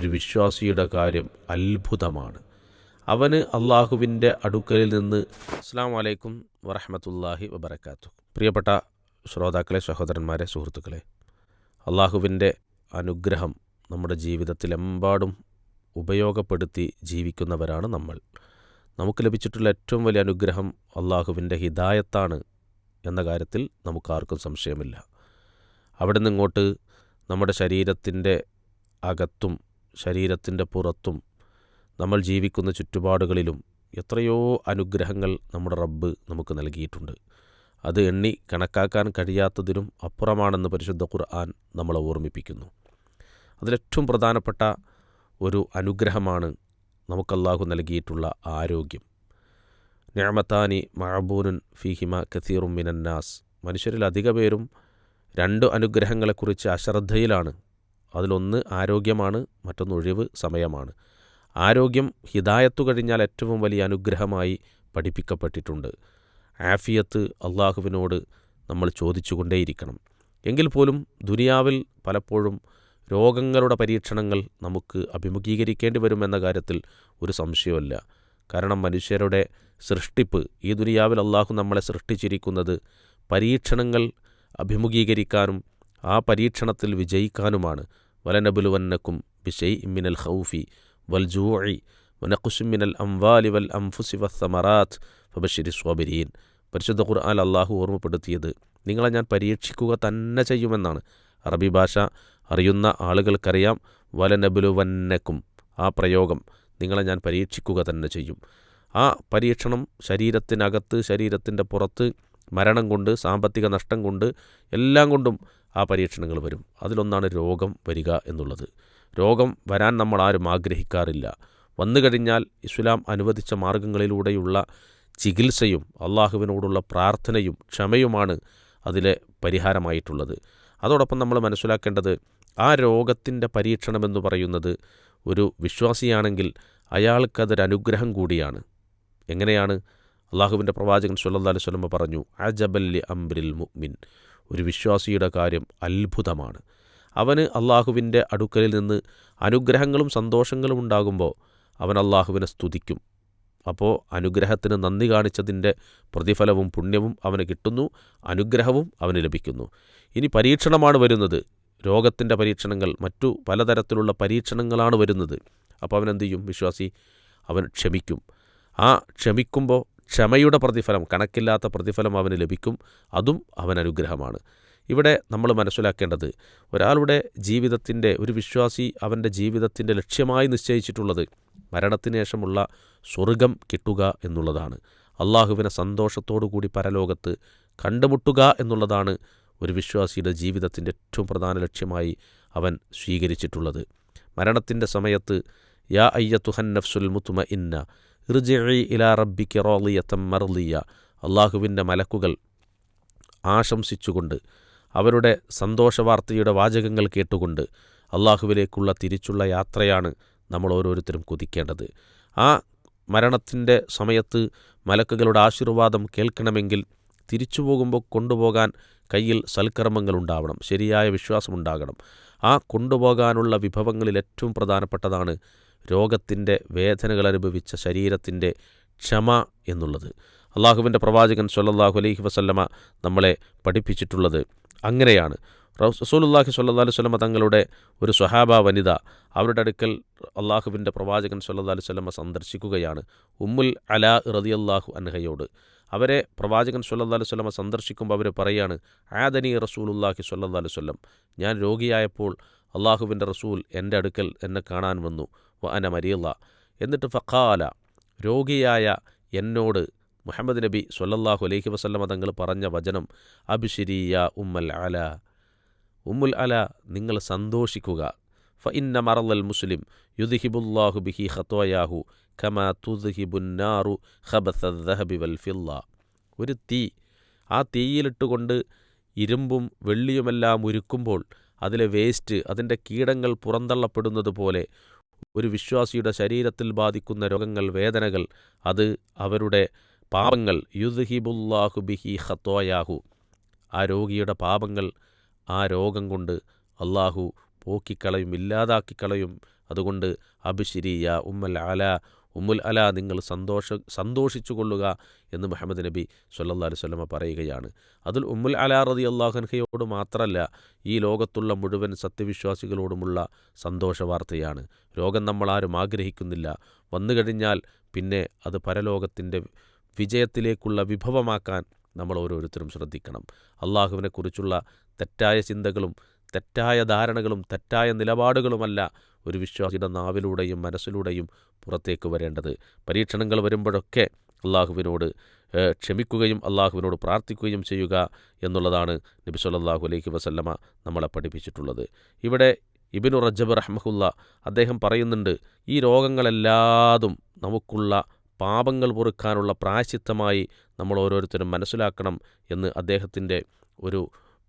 ഒരു വിശ്വാസിയുടെ കാര്യം അത്ഭുതമാണ്. അവന് അള്ളാഹുവിന്റെ അടുക്കലിൽ നിന്ന് അസ്സാം വലൈക്കും വറഹമത്തല്ലാഹി വബർക്കാത്തു പ്രിയപ്പെട്ട ശ്രോതാക്കളെ സഹോദരന്മാരെ സുഹൃത്തുക്കളെ അള്ളാഹുവിന്റെ അനുഗ്രഹം നമ്മുടെ ജീവിതത്തിലെമ്പാടും ഉപയോഗപ്പെടുത്തി ജീവിക്കുന്നവരാണ് നമ്മൾ. നമുക്ക് ലഭിച്ചിട്ടുള്ള ഏറ്റവും വലിയ അനുഗ്രഹം അള്ളാഹുവിന്റെ ഹിദായത്താണ് എന്ന കാര്യത്തിൽ നമുക്കാർക്കും സംശയമില്ല. അവിടെ നിന്നിങ്ങോട്ട് നമ്മുടെ ശരീരത്തിന്റെ അകത്തും ശരീരത്തിന്റെ പുറത്തും നമ്മൾ ജീവിക്കുന്ന ചുറ്റുപാടുകളിലും എത്രയോ അനുഗ്രഹങ്ങൾ നമ്മുടെ റബ്ബ് നമുക്ക് നൽകിയിട്ടുണ്ട്. അത് എണ്ണി കണക്കാക്കാൻ കഴിയാത്തതിനും അപ്പുറമാണെന്ന് പരിശുദ്ധ ഖുർആൻ നമ്മളെ ഓർമ്മിപ്പിക്കുന്നു. അതിലേറ്റവും പ്രധാനപ്പെട്ട ഒരു അനുഗ്രഹമാണ് നമുക്കല്ലാഹു നൽകിയിട്ടുള്ള ആരോഗ്യം. ഞാമത്താനി മഹബൂനുൻ ഫിഹിമ കസീറും മിനന്നാസ്. മനുഷ്യരിൽ അധിക പേരും രണ്ട് അനുഗ്രഹങ്ങളെക്കുറിച്ച് അശ്രദ്ധയിലാണ്. അതിലൊന്ന് ആരോഗ്യമാണ് മറ്റൊന്ന് ഒഴിവ് സമയമാണ്. ആരോഗ്യം ഹിദായത്തു കഴിഞ്ഞാൽ ഏറ്റവും വലിയ അനുഗ്രഹമായി പഠിപ്പിക്കപ്പെട്ടിട്ടുണ്ട്. ആഫിയത്ത് അള്ളാഹുവിനോട് നമ്മൾ ചോദിച്ചുകൊണ്ടേയിരിക്കണം. എങ്കിൽ പോലും ദുനിയാവിൽ പലപ്പോഴും രോഗങ്ങളുടെ പരീക്ഷണങ്ങൾ നമുക്ക് അഭിമുഖീകരിക്കേണ്ടി വരുമെന്ന കാര്യത്തിൽ ഒരു സംശയമില്ല. കാരണം മനുഷ്യരുടെ സൃഷ്ടിപ്പ് ഈ ദുനിയാവിൽ അള്ളാഹു നമ്മളെ സൃഷ്ടിച്ചിരിക്കുന്നത് പരീക്ഷണങ്ങൾ അഭിമുഖീകരിക്കാനും ആ പരീക്ഷണത്തിൽ വിജയിക്കാനുമാണ്. വലനബുലുവന്നക്കും ബിഷൈ ഇമ്മിനൽ ഹൗഫി വൽ ജൂഇ വനഖുസുമിനൽ അംവാലി വൽ അംഫുസി വസ്സമറാത്ത് ഫബഷിരി സ്വാബിരീൻ. പരിശുദ്ധ ഖുർആൻ അള്ളാഹു ഓർമ്മപ്പെടുത്തിയത് നിങ്ങളെ ഞാൻ പരീക്ഷിക്കുക തന്നെ ചെയ്യുമെന്നാണ്. അറബി ഭാഷ അറിയുന്ന ആളുകൾക്കറിയാം വലനബുലുവന്നക്കും ആ പ്രയോഗം നിങ്ങളെ ഞാൻ പരീക്ഷിക്കുക തന്നെ ചെയ്യും. ആ പരീക്ഷണം ശരീരത്തിനകത്ത് ശരീരത്തിന്റെ പുറത്ത് മരണം കൊണ്ട് സാമ്പത്തിക നഷ്ടം കൊണ്ട് എല്ലാം കൊണ്ടും ആ പരീക്ഷണങ്ങൾ വരും. അതിലൊന്നാണ് രോഗം വരിക എന്നുള്ളത്. രോഗം വരാൻ നമ്മൾ ആരും ആഗ്രഹിക്കാറില്ല. വന്നു കഴിഞ്ഞാൽ ഇസ്ലാം അനുവദിച്ച മാർഗങ്ങളിലൂടെയുള്ള ചികിത്സയും അള്ളാഹുവിനോടുള്ള പ്രാർത്ഥനയും ക്ഷമയുമാണ് അതിലെ പരിഹാരമായിട്ടുള്ളത്. അതോടൊപ്പം നമ്മൾ മനസ്സിലാക്കേണ്ടത് ആ രോഗത്തിന്റെ പരീക്ഷണമെന്ന് പറയുന്നത് ഒരു വിശ്വാസിയാണെങ്കിൽ അയാൾക്കതൊരു അനുഗ്രഹം കൂടിയാണ്. എങ്ങനെയാണ്? അള്ളാഹുവിന്റെ പ്രവാചകൻ സുല്ലാ അലൈഹി വസല്ലം പറഞ്ഞു അജബല്ലി അംബ്രിൽ മുഅ്മിൻ. ഒരു വിശ്വാസിയുടെ കാര്യം അത്ഭുതമാണ്. അവന് അള്ളാഹുവിന്റെ അടുക്കലിൽ നിന്ന് അനുഗ്രഹങ്ങളും സന്തോഷങ്ങളും ഉണ്ടാകുമ്പോൾ അവൻ അള്ളാഹുവിനെ സ്തുതിക്കും. അപ്പോൾ അനുഗ്രഹത്തിന് നന്ദി കാണിച്ചതിന്റെ പ്രതിഫലവും പുണ്യവും അവന് കിട്ടുന്നു അനുഗ്രഹവും അവന് ലഭിക്കുന്നു. ഇനി പരീക്ഷണമാണ് വരുന്നത്. രോഗത്തിന്റെ പരീക്ഷണങ്ങൾ മറ്റു പലതരത്തിലുള്ള പരീക്ഷണങ്ങളാണ് വരുന്നത്. അപ്പോൾ അവൻ എന്ത് ചെയ്യും? വിശ്വാസി അവൻ ക്ഷമിക്കും. ആ ക്ഷമിക്കുമ്പോൾ ക്ഷമയുടെ പ്രതിഫലം കണക്കില്ലാത്ത പ്രതിഫലം അവന് ലഭിക്കും. അതും അവൻ അനുഗ്രഹമാണ്. ഇവിടെ നമ്മൾ മനസ്സിലാക്കേണ്ടത് ഒരാളുടെ ജീവിതത്തിന്റെ ഒരു വിശ്വാസി അവന്റെ ജീവിതത്തിന്റെ ലക്ഷ്യമായി നിശ്ചയിച്ചിട്ടുള്ളത് മരണത്തിന് ശേഷമുള്ള സ്വർഗം കിട്ടുക എന്നുള്ളതാണ്. അള്ളാഹുവിനെ സന്തോഷത്തോടു കൂടി പരലോകത്ത് കണ്ടുമുട്ടുക എന്നുള്ളതാണ് ഒരു വിശ്വാസിയുടെ ജീവിതത്തിന്റെ ഏറ്റവും പ്രധാന ലക്ഷ്യമായി അവൻ സ്വീകരിച്ചിട്ടുള്ളത്. മരണത്തിന്റെ സമയത്ത് യാ അയ്യത്തുഹൻ നഫ്സുൽ മുത്തുമ ഇന്ന ഇർജിഇ ഇലാ റബ്ബിക്ക് റോളിയത്തം മർലിയ അള്ളാഹുവിന്റെ മലക്കുകൾ ആശംസിച്ചുകൊണ്ട് അവരുടെ സന്തോഷവാർത്തയുടെ വാചകങ്ങൾ കേട്ടുകൊണ്ട് അള്ളാഹുവിലേക്കുള്ള തിരിച്ചുള്ള യാത്രയാണ് നമ്മൾ ഓരോരുത്തരും കുതിക്കേണ്ടത്. ആ മരണത്തിന്റെ സമയത്ത് മലക്കുകളുടെ ആശീർവാദം കേൾക്കണമെങ്കിൽ തിരിച്ചു പോകുമ്പോൾ കൊണ്ടുപോകാൻ കയ്യിൽ സൽക്കർമ്മങ്ങൾ ഉണ്ടാവണം ശരിയായ വിശ്വാസമുണ്ടാകണം ആ കൊണ്ടുപോകാനുള്ള വിഭവങ്ങളിൽ ഏറ്റവും പ്രധാനപ്പെട്ടതാണ് രോഗത്തിന്റെ വേദനകൾ അനുഭവിച്ച ശരീരത്തിന്റെ ക്ഷമ എന്നുള്ളത്. അള്ളാഹുവിന്റെ പ്രവാചകൻ സല്ലാഹു അലൈഹി വസല്ലമ നമ്മളെ പഠിപ്പിച്ചിട്ടുള്ളത് അങ്ങനെയാണ്. റസൂലുല്ലാഹി സ്വല്ലല്ലാഹു അലൈഹി വസല്ലമ തങ്ങളുടെ ഒരു സ്വഹാബ വനിത അവരുടെ അടുക്കൽ അള്ളാഹുവിന്റെ പ്രവാചകൻ സല്ലാ അലൈഹി വസല്ലമ സന്ദർശിക്കുകയാണ്. ഉമ്മുൽ അലാ റളിയല്ലാഹു അൻഹയോട്. അവരെ പ്രവാചകൻ സല്ലാ അലൈഹി വസല്ലമ സന്ദർശിക്കുമ്പോൾ അവർ പറയാണ് ആദനി റസൂലുല്ലാഹി സ്വല്ലല്ലാഹു അലൈഹി വസല്ലം. ഞാൻ രോഗിയായപ്പോൾ അള്ളാഹുവിന്റെ റസൂൽ എന്റെ അടുക്കൽ എന്നെ കാണാൻ വന്നു. വ അന മരിയല്ല എന്നിട്ട് ഫഖാല രോഗിയായ എന്നോട് മുഹമ്മദ് നബി സൊല്ലാഹു അലൈഹി വസല്ലമ തങ്ങൾ പറഞ്ഞ വചനം അബിഷിരിയ ഉമ്മൽ അല. ഉമ്മുൽ അല നിങ്ങൾ സന്തോഷിക്കുക. ഫ ഇന്ന മറൽ മുസ്ലിം യുദ്ഹിബുല്ലാഹു ബിഹി ഖത്തോയാഹു കമാ തുദ്ഹിബുന്നാറു ഖബസദ്ദഹബി വൽ ഫില്ല. ഒരു തീ ആ തീയിലിട്ടുകൊണ്ട് ഇരുമ്പും വെള്ളിയുമെല്ലാം ഉരുക്കുമ്പോൾ അതിലെ വേസ്റ്റ് അതിന്റെ കീടങ്ങൾ പുറന്തള്ളപ്പെടുന്നത് പോലെ ഒരു വിശ്വാസിയുടെ ശരീരത്തിൽ ബാധിക്കുന്ന രോഗങ്ങൾ വേദനകൾ അത് അവരുടെ പാപങ്ങൾ. യുദ്ഹിബുല്ലാഹു ബിഹി ഹത്തോയാഹു ആ രോഗിയുടെ പാപങ്ങൾ ആ രോഗം കൊണ്ട് അള്ളാഹു പോക്കിക്കളയും ഇല്ലാതാക്കിക്കളയും. അതുകൊണ്ട് അബിഷിരിയ ഉമ്മൽ അല ഉമ്മുൽ അല നിങ്ങൾ സന്തോഷ സന്തോഷിച്ചു കൊള്ളുക എന്ന് മുഹമ്മദ് നബി സല്ലാ അലുവല്ലമ പറയുകയാണ്. അതിൽ ഉമ്മുൽ അല റതി അള്ളാഹൻഹയോട് മാത്രമല്ല ഈ ലോകത്തുള്ള മുഴുവൻ സത്യവിശ്വാസികളോടുമുള്ള സന്തോഷ വാർത്തയാണ് രോഗം നമ്മളാരും ആഗ്രഹിക്കുന്നില്ല. വന്നു കഴിഞ്ഞാൽ പിന്നെ അത് പരലോകത്തിന്റെ വിജയത്തിലേക്കുള്ള വിഭവമാക്കാൻ നമ്മൾ ഓരോരുത്തരും ശ്രദ്ധിക്കണം. അള്ളാഹുവിനെക്കുറിച്ചുള്ള തെറ്റായ ചിന്തകളും തെറ്റായ ധാരണകളും തെറ്റായ നിലപാടുകളുമല്ല ഒരു വിശ്വാസിയുടെ നാവിലൂടെയും മനസ്സിലൂടെയും പുറത്തേക്ക് വരേണ്ടത്. പരീക്ഷണങ്ങൾ വരുമ്പോഴൊക്കെ അള്ളാഹുവിനോട് ക്ഷമിക്കുകയും അള്ളാഹുവിനോട് പ്രാർത്ഥിക്കുകയും ചെയ്യുക എന്നുള്ളതാണ് നബി സല്ലാഹു അലൈഹി വസല്ലമ നമ്മളെ പഠിപ്പിച്ചിട്ടുള്ളത്. ഇവിടെ ഇബിനു റജബ് റഹ്മഹുല്ല അദ്ദേഹം പറയുന്നുണ്ട് ഈ രോഗങ്ങളെല്ലാതും നമുക്കുള്ള പാപങ്ങൾ പൊറുക്കാനുള്ള പ്രായശിത്തമായി നമ്മൾ ഓരോരുത്തരും മനസ്സിലാക്കണം എന്ന് അദ്ദേഹത്തിന്റെ ഒരു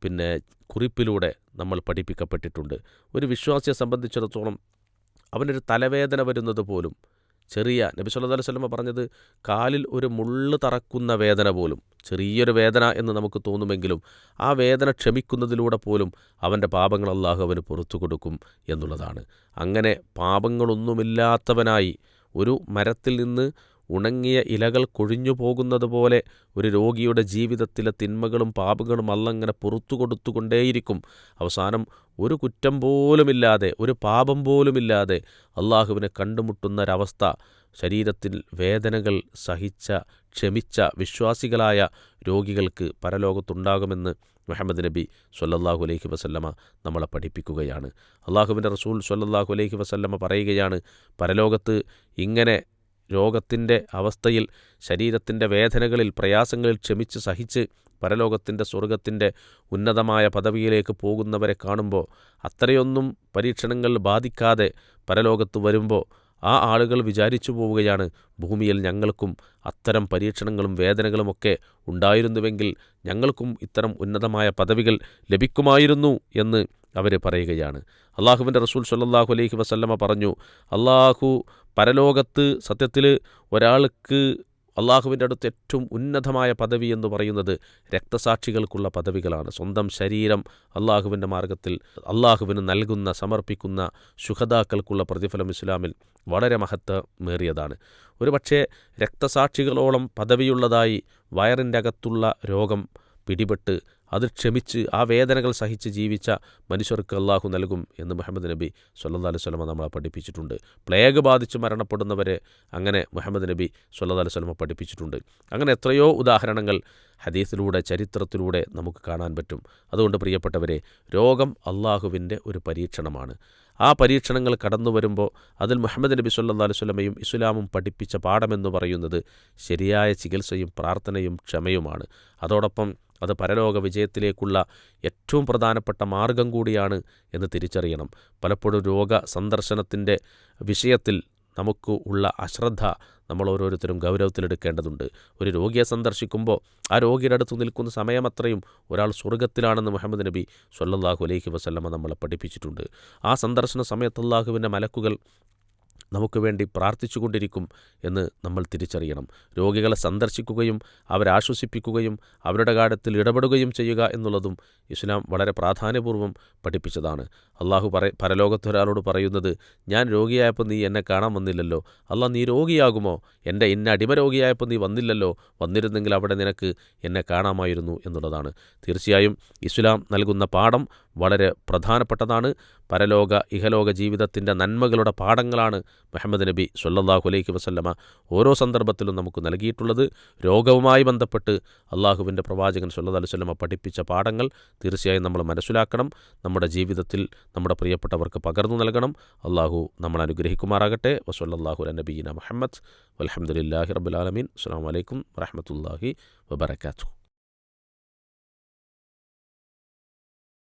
പിന്നെ കുറിപ്പിലൂടെ നമ്മൾ പഠിപ്പിക്കപ്പെട്ടിട്ടുണ്ട്. ഒരു വിശ്വാസിയെ സംബന്ധിച്ചിടത്തോളം അവനൊരു തലവേദന വരുന്നത് പോലും. ചെറിയ നബി സല്ലല്ലാഹു അലൈഹി വസല്ലമ പറഞ്ഞത് കാലിൽ ഒരു മുള്ള് തറക്കുന്ന വേദന പോലും. ചെറിയൊരു വേദന എന്ന് നമുക്ക് തോന്നുമെങ്കിലും ആ വേദന ക്ഷമിക്കുന്നതിലൂടെ പോലും അവന്റെ പാപങ്ങൾ അള്ളാഹു അവന് പുറത്തു കൊടുക്കും എന്നുള്ളതാണ്. അങ്ങനെ പാപങ്ങളൊന്നുമില്ലാത്തവനായി ഒരു മരത്തിൽ നിന്ന് ഉണങ്ങിയ ഇലകൾ കൊഴിഞ്ഞുപോകുന്നതുപോലെ പോകുന്നത് ഒരു രോഗിയുടെ ജീവിതത്തിലെ തിന്മകളും പാപങ്ങളും അല്ലങ്ങനെ പുറത്തു കൊടുത്തുകൊണ്ടേയിരിക്കും. അവസാനം ഒരു കുറ്റം പോലുമില്ലാതെ ഒരു പാപം പോലുമില്ലാതെ അള്ളാഹുവിനെ കണ്ടുമുട്ടുന്നൊരവസ്ഥ ശരീരത്തിൽ വേദനകൾ സഹിച്ച ക്ഷമിച്ച വിശ്വാസികളായ രോഗികൾക്ക് പരലോകത്തുണ്ടാകുമെന്ന് മുഹമ്മദ് നബി സൊല്ലാഹു അലൈഹി വസല്ലമ നമ്മളെ പഠിപ്പിക്കുകയാണ്. അള്ളാഹുവിന്റെ റസൂൽ സൊല്ലാഹു അലൈഹി വസല്ലമ പറയുകയാണ് പരലോകത്ത് ഇങ്ങനെ രോഗത്തിന്റെ അവസ്ഥയിൽ ശരീരത്തിന്റെ വേദനകളിൽ പ്രയാസങ്ങളിൽ ക്ഷമിച്ച് സഹിച്ച് പരലോകത്തിന്റെ സ്വർഗത്തിന്റെ ഉന്നതമായ പദവിയിലേക്ക് പോകുന്നവരെ കാണുമ്പോൾ അത്രയൊന്നും പരീക്ഷണങ്ങൾ ബാധിക്കാതെ പരലോകത്ത് വരുമ്പോൾ ആ ആളുകൾ വിചാരിച്ചു പോവുകയാണ് ഭൂമിയിൽ ഞങ്ങൾക്കും അത്തരം പരീക്ഷണങ്ങളും വേദനകളുമൊക്കെ ഉണ്ടായിരുന്നുവെങ്കിൽ ഞങ്ങൾക്കും ഇത്തരം ഉന്നതമായ പദവികൾ ലഭിക്കുമായിരുന്നു എന്ന് അവർ പറയുകയാണ്. അള്ളാഹുവിന്റെ റസൂൽ സല്ലാഹു അലൈഹി വസല്ലമ പറഞ്ഞു അള്ളാഹു പരലോകത്ത് സത്യത്തിൽ ഒരാൾക്ക് അള്ളാഹുവിന്റെ അടുത്ത് ഏറ്റവും ഉന്നതമായ പദവി എന്ന് പറയുന്നത് രക്തസാക്ഷികൾക്കുള്ള പദവികളാണ്. സ്വന്തം ശരീരം അള്ളാഹുവിന്റെ മാർഗത്തിൽ അള്ളാഹുവിന് നൽകുന്ന സമർപ്പിക്കുന്ന ശുഹതാക്കൾക്കുള്ള പ്രതിഫലം ഇസ്ലാമിൽ വളരെ മഹത്വമേറിയതാണ്. ഒരുപക്ഷെ രക്തസാക്ഷികളോളം പദവിയുള്ളതായി വയറിന്റെ അകത്തുള്ള രോഗം പിടിപെട്ട് അത് ക്ഷമിച്ച് ആ വേദനകൾ സഹിച്ച് ജീവിച്ച മനുഷ്യർക്ക് അള്ളാഹു നൽകും എന്ന് മുഹമ്മദ് നബി സല്ലാ അലൈഹി സ്വലമ നമ്മളെ പഠിപ്പിച്ചിട്ടുണ്ട്. പ്ലേഗ് ബാധിച്ച് മരണപ്പെടുന്നവരെ അങ്ങനെ മുഹമ്മദ് നബി സല്ലാ അലൈഹി സ്വലമ പഠിപ്പിച്ചിട്ടുണ്ട്. അങ്ങനെ എത്രയോ ഉദാഹരണങ്ങൾ ഹദീസിലൂടെ ചരിത്രത്തിലൂടെ നമുക്ക് കാണാൻ പറ്റും. അതുകൊണ്ട് പ്രിയപ്പെട്ടവരെ രോഗം അള്ളാഹുവിന്റെ ഒരു പരീക്ഷണമാണ്. ആ പരീക്ഷണങ്ങൾ കടന്നു വരുമ്പോൾ അതിൽ മുഹമ്മദ് നബി സല്ലാ സ്വലമയും ഇസ്ലാമും പഠിപ്പിച്ച പാഠമെന്ന് പറയുന്നത് ശരിയായ ചികിത്സയും പ്രാർത്ഥനയും ക്ഷമയുമാണ്. അതോടൊപ്പം അത് പരലോക വിജയത്തിലേക്കുള്ള ഏറ്റവും പ്രധാനപ്പെട്ട മാർഗം കൂടിയാണ് എന്ന് തിരിച്ചറിയണം. പലപ്പോഴും രോഗ സന്ദർശനത്തിന്റെ വിഷയത്തിൽ നമുക്ക് ഉള്ള അശ്രദ്ധ നമ്മൾ ഓരോരുത്തരും ഗൗരവത്തിലെടുക്കേണ്ടതുണ്ട്. ഒരു രോഗിയെ സന്ദർശിക്കുമ്പോൾ ആ രോഗിയുടെ അടുത്ത് നിൽക്കുന്ന സമയമത്രയും ഒരാൾ സ്വർഗത്തിലാണെന്ന് മുഹമ്മദ് നബി സൊല്ലാഹു അലൈഹി വസല്ലമ നമ്മളെ പഠിപ്പിച്ചിട്ടുണ്ട്. ആ സന്ദർശന സമയത്ത് അള്ളാഹുവിന്റെ മലക്കുകൾ നമുക്ക് വേണ്ടി പ്രാർത്ഥിച്ചുകൊണ്ടിരിക്കും എന്ന് നമ്മൾ തിരിച്ചറിയണം. രോഗികളെ സന്ദർശിക്കുകയും അവരെ ആശ്വസിപ്പിക്കുകയും അവരുടെ കാര്യത്തിൽ ഇടപെടുകയും ചെയ്യുക എന്നുള്ളതും ഇസ്ലാം വളരെ പ്രാധാന്യപൂർവം പഠിപ്പിച്ചതാണ്. അള്ളാഹു പറ പരലോകത്തൊരാളോട് പറയുന്നത് ഞാൻ രോഗിയായപ്പോൾ നീ എന്നെ കാണാൻ വന്നില്ലല്ലോ. അല്ല നീ രോഗിയാകുമോ? എന്റെ ഇന്ന അടിമ രോഗിയായപ്പോൾ നീ വന്നില്ലല്ലോ. വന്നിരുന്നെങ്കിൽ അവിടെ നിനക്ക് എന്നെ കാണാമായിരുന്നു എന്നുള്ളതാണ്. തീർച്ചയായും ഇസ്ലാം നൽകുന്ന പാഠം വളരെ പ്രധാനപ്പെട്ടതാണ്. പരലോക ഇഹലോക ജീവിതത്തിന്റെ നന്മകളുടെ പാഠങ്ങളാണ് മുഹമ്മദ് നബി സല്ലാഹു അലൈഹി വസല്ലമ ഓരോ സന്ദർഭത്തിലും നമുക്ക് നൽകിയിട്ടുള്ളത്. രോഗവുമായി ബന്ധപ്പെട്ട് അള്ളാഹുവിന്റെ പ്രവാചകൻ സല്ലാ അലൈഹി സ്വലമ പഠിപ്പിച്ച പാഠങ്ങൾ തീർച്ചയായും നമ്മൾ മനസ്സിലാക്കണം. നമ്മുടെ ജീവിതത്തിൽ നമ്മുടെ പ്രിയപ്പെട്ടവർക്ക് പകർന്നു നൽകണം. അള്ളാഹു നമ്മൾ അനുഗ്രഹിക്കുമാറാകട്ടെ. വസല്ലാഹു നബീന മുഹമ്മദ്. വലഹമുല്ലാഹി റബുലാലമീൻ അസ്സാം വലൈക്കും വറഹമത്തല്ലാഹി വബർക്കാത്തു